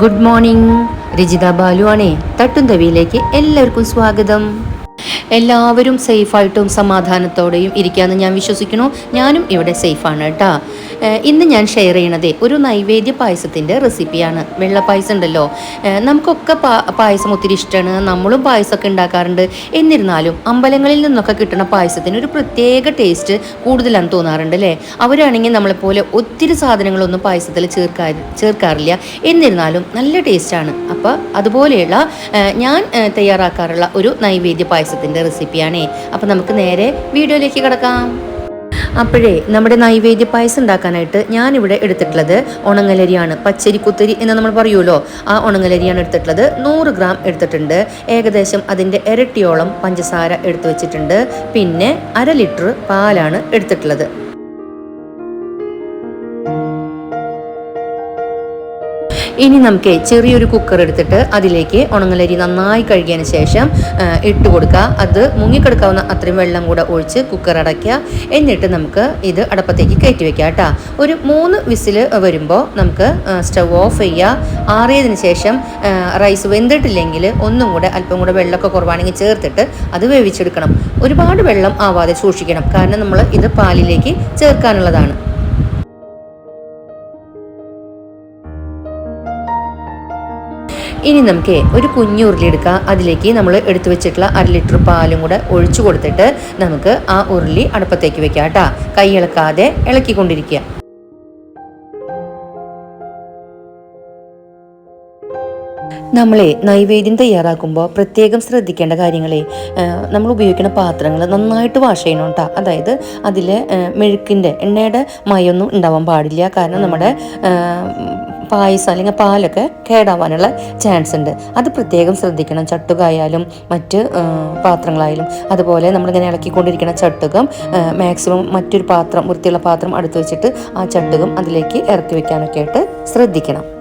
Good morning. Rajitha Balu ആണേ. തട്ടും തവിയിലേക്ക് എല്ലാവർക്കും സ്വാഗതം. എല്ലാവരും സേഫായിട്ടും സമാധാനത്തോടെയും ഇരിക്കാമെന്ന് ഞാൻ വിശ്വസിക്കുന്നു. ഞാനും ഇവിടെ സേഫാണ് കേട്ടോ. ഇന്ന് ഞാൻ ഷെയർ ചെയ്യണതേ ഒരു നൈവേദ്യ പായസത്തിന്റെ റെസിപ്പിയാണ് വെള്ള പായസം ഉണ്ടല്ലോ. നമുക്കൊക്കെ പാ പായസം ഒത്തിരി ഇഷ്ടമാണ് നമ്മളും പായസമൊക്കെ ഉണ്ടാക്കാറുണ്ട്. എന്നിരുന്നാലും അമ്പലങ്ങളിൽ നിന്നൊക്കെ കിട്ടുന്ന പായസത്തിന് ഒരു പ്രത്യേക ടേസ്റ്റ് കൂടുതലാണ് തോന്നാറുണ്ട് അല്ലേ? അവരാണെങ്കിൽ നമ്മളെപ്പോലെ ഒത്തിരി സാധനങ്ങളൊന്നും പായസത്തിൽ ചേർക്കാ ചേർക്കാറില്ല. എന്നിരുന്നാലും നല്ല ടേസ്റ്റാണ് അപ്പോൾ അതുപോലെയുള്ള ഞാൻ തയ്യാറാക്കാറുള്ള ഒരു നൈവേദ്യ പായസത്തിന്റെ റെസിപ്പിയാണേ. അപ്പോൾ നമുക്ക് നേരെ വീഡിയോയിലേക്ക് കിടക്കാം. അപ്പോഴേ നമ്മുടെ നൈവേദ്യ പായസം ഉണ്ടാക്കാനായിട്ട് ഞാനിവിടെ എടുത്തിട്ടുള്ളത് ഉണങ്ങലരിയാണ്. പച്ചരി കുത്തരി എന്ന് നമ്മൾ പറയുമല്ലോ ആ ഉണങ്ങലരിയാണ് എടുത്തിട്ടുള്ളത്. നൂറ് ഗ്രാം എടുത്തിട്ടുണ്ട്. ഏകദേശം അതിന്റെ ഇരട്ടിയോളം പഞ്ചസാര എടുത്തു വെച്ചിട്ടുണ്ട്. പിന്നെ അര ലിറ്റർ പാലാണ് എടുത്തിട്ടുള്ളത്. ഇനി നമുക്ക് ചെറിയൊരു കുക്കർ എടുത്തിട്ട് അതിലേക്ക് ഉണങ്ങലരി നന്നായി കഴുകിയതിന് ശേഷം ഇട്ട് കൊടുക്കുക. അത് മുങ്ങിക്കെടുക്കാവുന്ന അത്രയും വെള്ളം കൂടെ ഒഴിച്ച് കുക്കർ അടയ്ക്കുക. എന്നിട്ട് നമുക്ക് ഇത് അടപ്പത്തേക്ക് കയറ്റി വെക്കുക കേട്ടോ. ഒരു മൂന്ന് വിസിൽ വരുമ്പോൾ നമുക്ക് സ്റ്റവ് ഓഫ് ചെയ്യുക. ആറിയതിന് ശേഷം റൈസ് വെന്തിട്ടില്ലെങ്കിൽ ഒന്നും കൂടെ അല്പം കൂടെ വെള്ളമൊക്കെ കുറവാണെങ്കിൽ ചേർത്തിട്ട് അത് വേവിച്ചെടുക്കണം. ഒരുപാട് വെള്ളം ആവാതെ സൂക്ഷിക്കണം. കാരണം നമ്മൾ ഇത് പാലിലേക്ക് ചേർക്കാനുള്ളതാണ്. ഇനി നമുക്ക് ഒരു കുഞ്ഞു ഉരുളി എടുക്കാം. അതിലേക്ക് നമ്മൾ എടുത്തു വെച്ചിട്ടുള്ള അര ലിറ്റർ പാലും കൂടെ ഒഴിച്ചു കൊടുത്തിട്ട് നമുക്ക് ആ ഉരുളി അടുപ്പത്തേക്ക് വെക്കാം കേട്ടോ. കൈ ഇളക്കാതെ ഇളക്കിക്കൊണ്ടിരിക്കുക. നമ്മളെ നൈവേദ്യം തയ്യാറാക്കുമ്പോൾ പ്രത്യേകം ശ്രദ്ധിക്കേണ്ട കാര്യങ്ങളെ നമ്മൾ ഉപയോഗിക്കുന്ന പാത്രങ്ങൾ നന്നായിട്ട് വാഷ് ചെയ്യണം കേട്ടോ അതായത് അതിൽ മെഴുക്കിന്റെ എണ്ണയുടെ മയൊന്നും ഉണ്ടാവാൻ പാടില്ല. കാരണം നമ്മുടെ പായസം അല്ലെങ്കിൽ പാലൊക്കെ കേടാവാനുള്ള ചാൻസ് ഉണ്ട്. അത് പ്രത്യേകം ശ്രദ്ധിക്കണം. ചട്ടുകായാലും മറ്റ് പാത്രങ്ങളായാലും. അതുപോലെ നമ്മളിങ്ങനെ ഇളക്കിക്കൊണ്ടിരിക്കുന്ന ചട്ടുകം മാക്സിമം മറ്റൊരു പാത്രം വൃത്തിയുള്ള പാത്രം അടുത്ത് വെച്ചിട്ട് ആ ചട്ടുകം അതിലേക്ക് ഇറക്കി വെക്കാനൊക്കെ ആയിട്ട് ശ്രദ്ധിക്കണം.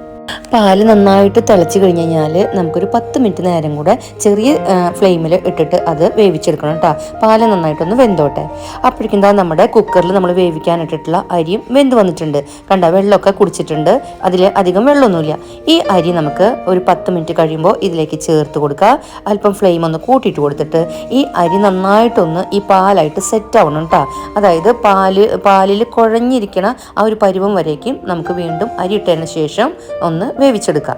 പാൽ നന്നായിട്ട് തിളച്ച് കഴിഞ്ഞ് കഴിഞ്ഞാൽ നമുക്കൊരു പത്ത് മിനിറ്റ് നേരം കൂടെ ചെറിയ ഫ്ലെയിമിൽ ഇട്ടിട്ട് അത് വേവിച്ചെടുക്കണം കേട്ടോ. പാൽ നന്നായിട്ടൊന്ന് വെന്തോട്ടെ. അപ്പോഴേക്കും എന്താ നമ്മുടെ കുക്കറിൽ നമ്മൾ വേവിക്കാനിട്ടിട്ടുള്ള അരിയും വെന്ത് വന്നിട്ടുണ്ട്. കണ്ട? വെള്ളമൊക്കെ കുടിച്ചിട്ടുണ്ട്. അതിൽ അധികം വെള്ളമൊന്നുമില്ല. ഈ അരി നമുക്ക് ഒരു പത്ത് മിനിറ്റ് കഴിയുമ്പോൾ ഇതിലേക്ക് ചേർത്ത് കൊടുക്കുക. അല്പം ഫ്ലെയിം ഒന്ന് കൂട്ടിയിട്ട് കൊടുത്തിട്ട് ഈ അരി നന്നായിട്ടൊന്ന് ഈ പാലായിട്ട് സെറ്റ് ആവണം കേട്ടോ. അതായത് പാൽ പാലിൽ കുഴഞ്ഞിരിക്കണ ആ ഒരു പരുവം വരേക്കും നമുക്ക് വീണ്ടും അരി ഇട്ടതിന് ശേഷം ഒന്ന് വേവിച്ചെടുക്കാം.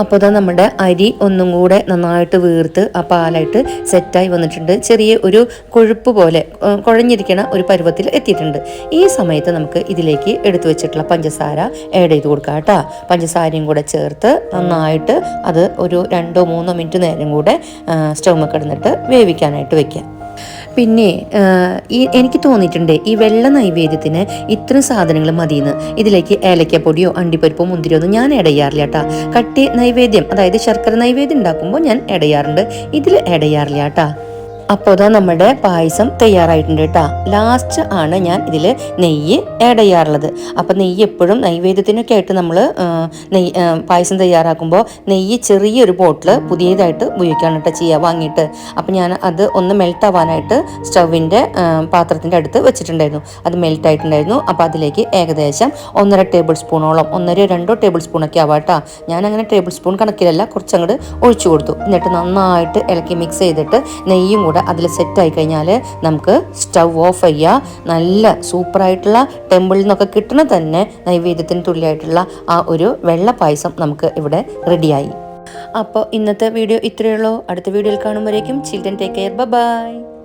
അപ്പോൾ ഇതാ നമ്മുടെ അരി ഒന്നും കൂടെ നന്നായിട്ട് വീർത്ത് ആ പാലായിട്ട് സെറ്റായി വന്നിട്ടുണ്ട്. ചെറിയ ഒരു കൊഴുപ്പ് പോലെ കുഴഞ്ഞിരിക്കണ ഒരു പരുവത്തിൽ എത്തിയിട്ടുണ്ട്. ഈ സമയത്ത് നമുക്ക് ഇതിലേക്ക് എടുത്തു വെച്ചിട്ടുള്ള പഞ്ചസാര ആഡ് ചെയ്ത് കൊടുക്കാം കേട്ടോ. പഞ്ചസാരയും കൂടെ ചേർത്ത് നന്നായിട്ട് അത് ഒരു രണ്ടോ മൂന്നോ മിനിറ്റ് നേരം കൂടെ സ്റ്റൗമൊക്കെ കിടന്നിട്ട് വേവിക്കാനായിട്ട് വെക്കാം. പിന്നെ ഈ എനിക്ക് തോന്നിയിട്ടുണ്ട് ഈ വെള്ള നൈവേദ്യത്തിന് ഇത്ര സാധനങ്ങൾ മതിയെന്ന്. ഇതിലേക്ക് ഏലക്കപ്പൊടിയോ അണ്ടിപ്പരിപ്പോ മുന്തിരിയോ ഒന്നും ഞാൻ ഇടയാറില്ല കേട്ടാ കട്ടി നൈവേദ്യം അതായത് ശർക്കര നൈവേദ്യം ഉണ്ടാക്കുമ്പോൾ ഞാൻ ഇടയാറുണ്ട്. ഇതിൽ ഇടയാറില്ല കേട്ടാ അപ്പോൾ ഇതാ നമ്മുടെ പായസം തയ്യാറായിട്ടുണ്ട് കേട്ടോ ലാസ്റ്റ് ആണ് ഞാൻ ഇതിൽ നെയ്യ് ആഡ് ചെയ്യാറുള്ളത്. അപ്പോൾ നെയ്യ് എപ്പോഴും നൈവേദ്യത്തിനൊക്കെ ആയിട്ട് നമ്മൾ നെയ്യ് പായസം തയ്യാറാക്കുമ്പോൾ നെയ്യ് ചെറിയൊരു ബോട്ടിൽ പുതിയതായിട്ട് ഉപയോഗിക്കുകയാണ് കേട്ടോ ചെയ്യുക വാങ്ങിയിട്ട് അപ്പോൾ ഞാൻ അത് ഒന്ന് മെൽറ്റ് ആവാനായിട്ട് സ്റ്റൗവിന്റെ പാത്രത്തിന്റെ അടുത്ത് വെച്ചിട്ടുണ്ടായിരുന്നു. അത് മെൽറ്റ് ആയിട്ടുണ്ടായിരുന്നു. അപ്പോൾ അതിലേക്ക് ഏകദേശം ഒന്നര ടേബിൾ സ്പൂണോളം ഒന്നര രണ്ടോ ടേബിൾ സ്പൂണൊക്കെ ആവാട്ടോ ഞാൻ അങ്ങനെ ടേബിൾ സ്പൂൺ കണക്കിലല്ല കുറച്ചങ്ങോട്ട് ഒഴിച്ചു കൊടുത്തു. എന്നിട്ട് നന്നായിട്ട് ഇളക്കി മിക്സ് ചെയ്തിട്ട് നെയ്യും കൂടെ അതിൽ സെറ്റായി കഴിഞ്ഞാൽ നമുക്ക് സ്റ്റൗ ഓഫ് ചെയ്യുക നല്ല സൂപ്പറായിട്ടുള്ള ടെമ്പിളിൽ നിന്നൊക്കെ കിട്ടണ തന്നെ നൈവേദ്യത്തിന് തുല്യമായിട്ടുള്ള ആ ഒരു വെള്ള പായസം നമുക്ക് ഇവിടെ റെഡിയായി അപ്പോൾ ഇന്നത്തെ വീഡിയോ ഇത്രയേ ഉള്ളൂ. അടുത്ത വീഡിയോയിൽ കാണുമ്പോഴേക്കും. Children take care bye